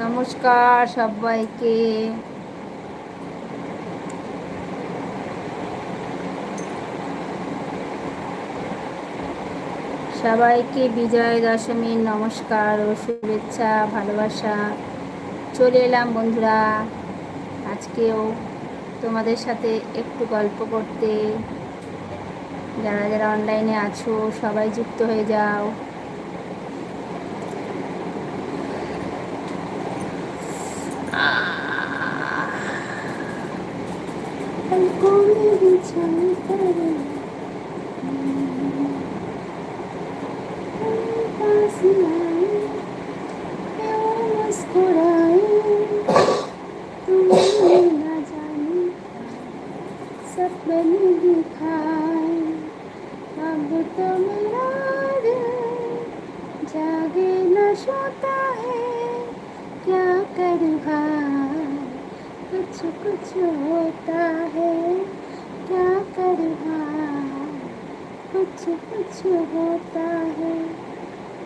নমস্কার সবাইকে। সবাইকে বিজয় দশমীর নমস্কার ও শুভেচ্ছা, ভালোবাসা। চলে এলাম বন্ধুরা, আজকেও তোমাদের সাথে একটু গল্প করতে। যারা যারা অনলাইনে আছো, সবাই যুক্ত হয়ে যাও। कुछ कुछ होता है।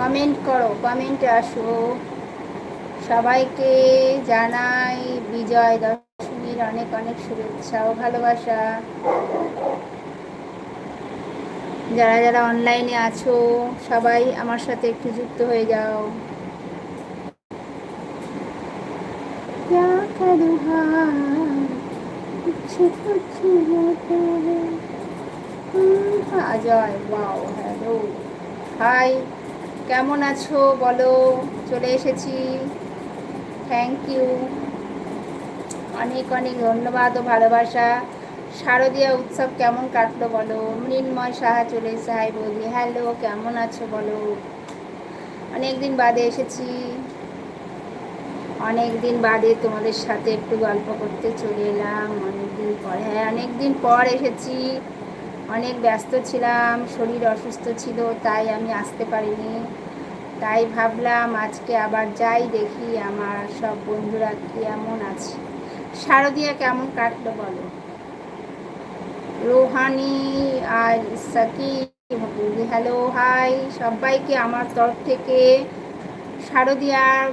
কমেন্ট করো, কমেন্টে আসো। সবাইকে জানাই বিজয় দশমীর অনেক অনেক শুভেচ্ছা ও ভালোবাসা। যারা যারা অনলাইনে আছো, সবাই আমার সাথে একটু যুক্ত হয়ে যাও। অজয় বাও হ্যালো হাই কেমন আছো? বলো, চলে এসেছি। থ্যাংক ইউ অনেক অনেক ধন্যবাদ ও ভালোবাসা। শারদীয়া উৎসব কেমন কাটলো বলো? মৃন্ময় সাহা চলে এসে হাই বৌদি। হ্যালো কেমন আছো বলো? অনেক দিন বাদে এসেছি। অনেক দিন বাদে তোমাদের সাথে একটু গল্প করতে চলে এলাম। অনেক দিন পরে হ্যাঁ অনেক দিন পর এসেছি। অনেক ব্যস্ত ছিলাম, শরীর অসুস্থ ছিল, তাই আমি আসতে পারিনি। তাই ভাবলাম আজকে আবার যাই, দেখি আমার সব বন্ধুরা কেমন আছে। শারদিয়া কেমন কাটলো বলো? রোহানি আর সাকিব, হ্যালো, হাই। সবাইকে আমার তরফ থেকে শারদিয়ার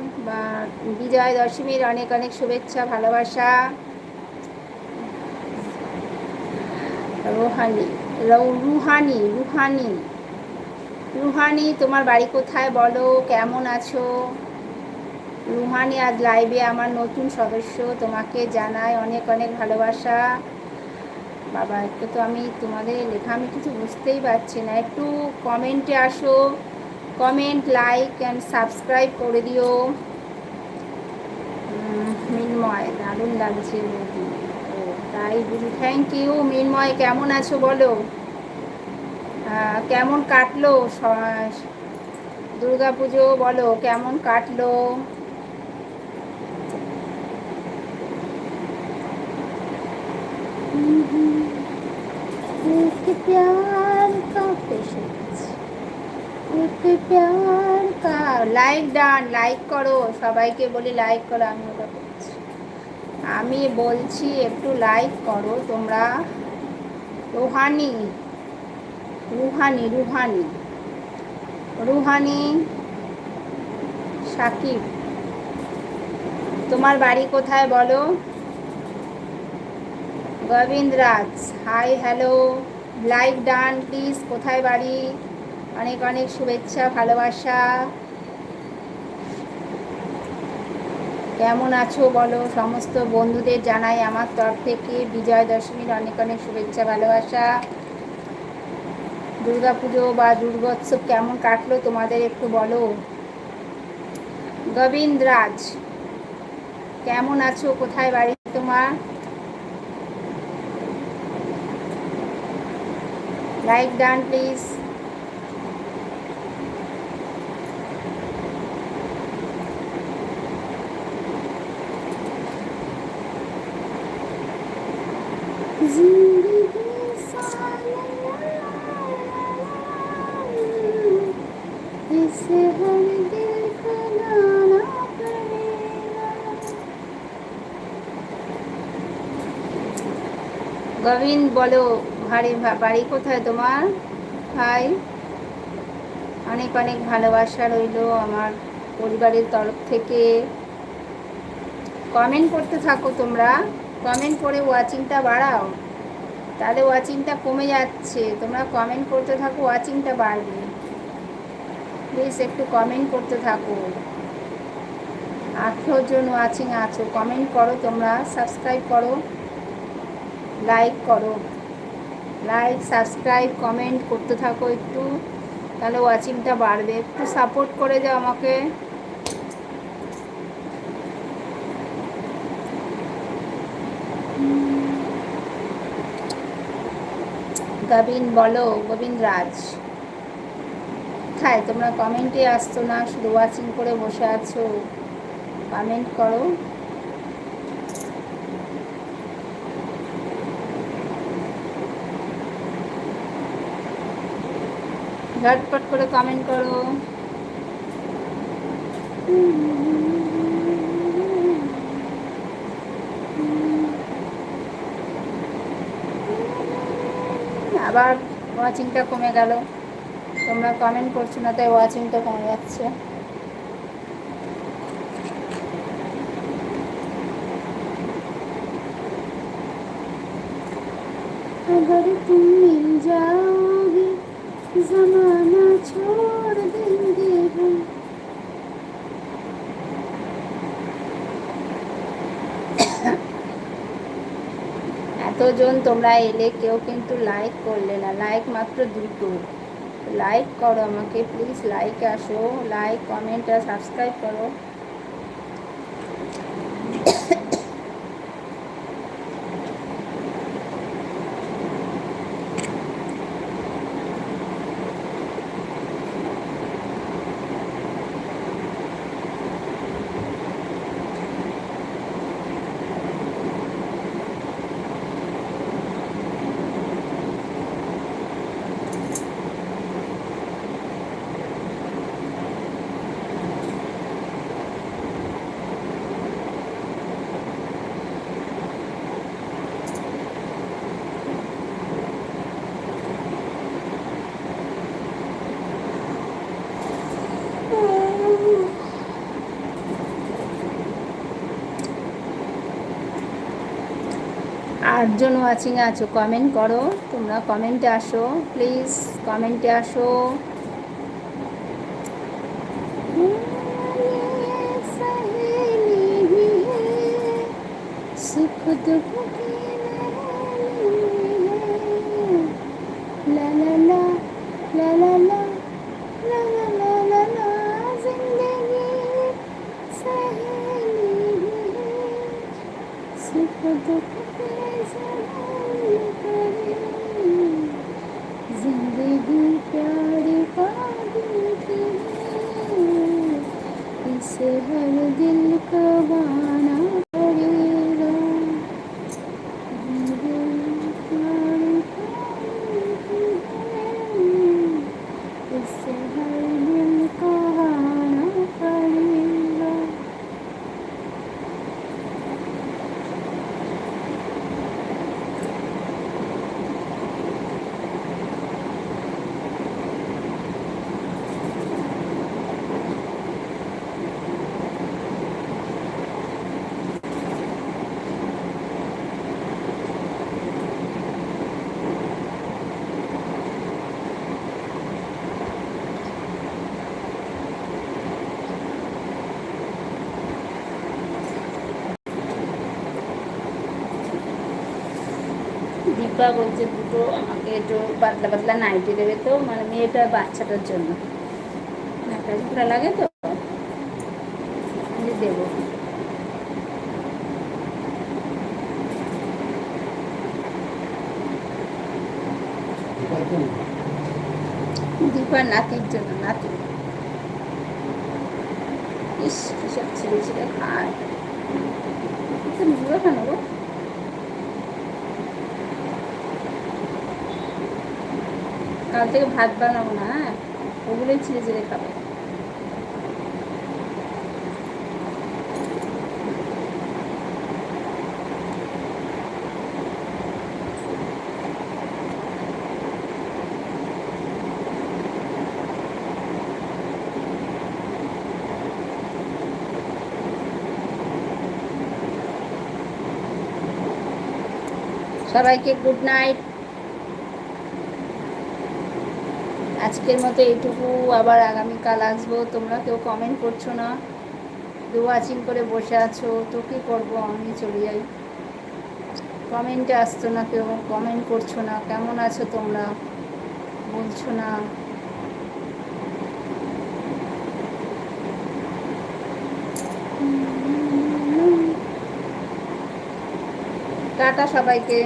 বিজয় দশমীর অনেক অনেক শুভেচ্ছা, ভালোবাসা। রোহানি। রুহানি রুহানি। রুহানি, তোমার বাড়ি কোথায় বলো? কেমন আছো? রুহানি আজ লাইভে আমার নতুন সদস্য, তোমাকে জানাই অনেক অনেক ভালোবাসা। বাবা, একটু তো আমি তোমাদের লেখা, আমি কিছু বুঝতেই পারছি না। একটু কমেন্টে আসো। কমেন্ট লাইক অ্যান্ড সাবস্ক্রাইব করে দিও। মিনময়, দারুণ লাগছে। তাই থ্যাংক ইউ মিনময় কেমন আছো বলো? কেমন কাটলো দুর্গা পুজো বলো কেমন কাটলো? লাইক ডান লাইক করো সবাইকে বলি লাইক করো আমি আমি বলছি, একটু লাইক করো তোমরা। রুহানি রুহানি রুহানি। রুহানি, সাকিব, তোমার বাড়ি কোথায় বলো? Gobinda Raj hi hello like done please কোথায় বাড়ি? অনেক অনেক শুভেচ্ছা, ভালোবাসা। কেমন আছো বলো? সমস্ত বন্ধুদের জানাই আমার তরফ থেকে বিজয় দশমীর অনেক অনেক শুভেচ্ছা, ভালোবাসা। পুজো বা দুর্গোৎসব কেমন কাটলো তোমাদের একটু বলো? গোবিন্দ রাজ কেমন আছো? কোথায় বাড়ি তোমার? লাইক ডান প্লিজ গবিন বলো, ভারী বাড়ি কোথায় তোমার? ভাই, অনেক অনেক ভালোবাসা রইল আমার পরিবারের তরফ থেকে। কমেন্ট করতে থাকো তোমরা। কমেন্ট করে ওয়াচিংটা বাড়াও। তাহলে ওয়াচিংটা কমে যাচ্ছে। তোমরা কমেন্ট করতে থাকো ওয়াচিংটা বাড়বে। প্লিজ একটু কমেন্ট করতে থাকো। আঠেরো জন ওয়াচিং আছো। কমেন্ট করো তোমরা সাবস্ক্রাইব করো। লাইক করো। লাইক, সাবস্ক্রাইব, কমেন্ট করতে থাকো একটু। তাহলে ওয়াচিংটা বাড়বে। একটু সাপোর্ট করে যাও আমাকে। গবিন, বলো গোবিন্দ রাজ কোথায়? তোমরা কমেন্টে আসছো না? শুধু ওয়াচিং করে বসে আছো। কমেন্ট করো। ঝটপট করে কমেন্ট করো আবার ওয়াচিংটা কমে গেল তোমরা কমেন্ট করছো না তাই ওয়াচিংটা কমে যাচ্ছে अगर तुम मिल जाओगे जमाना छोड़ देंगे हम এতজন তোমরা এলে কেউ কিন্তু লাইক করলে না লাইক মাত্র দুটো লাইক করো আমাকে প্লিজ লাইক আসো লাইক কমেন্ট আর সাবস্ক্রাইব করো আটজন ওয়াচিং আছো কমেন্ট করো তোমরা কমেন্টে আসো প্লিজ কমেন্টে আসো। সুখ দুঃখ इसे हर दिल का गाना দীপা বলছে দুটো আমাকে একটু পাতলা পাতলা নাইটি দেবে তো মানে মেয়েটা বাচ্চাটার জন্য। ন্যাকড়া ঝুঁকড়া লাগে তো, আমি দেবো। দীপার নাতির জন্য, নাতি। ইস কিসব ছিঁড়ে ছিঁড়ে খায়। কেন গো? কাল থেকে ভাত বানাবো না হ্যাঁ? ওগুলোই ছিঁড়ে ছিঁড়ে খাবে। সবাইকে গুড নাইট আজকের মতো এইটুকু, আবার আগামীকাল আসব। তোমরা কেউ কমেন্ট করছ না। কেউ ওয়াচিং করে বসে আছো, তো কী করব? আমি চলে যাই। কমেন্টে আসতো না কেউ? কমেন্ট করছ না? কেমন আছো তোমরা? বলছো না। টাটা সবাইকে।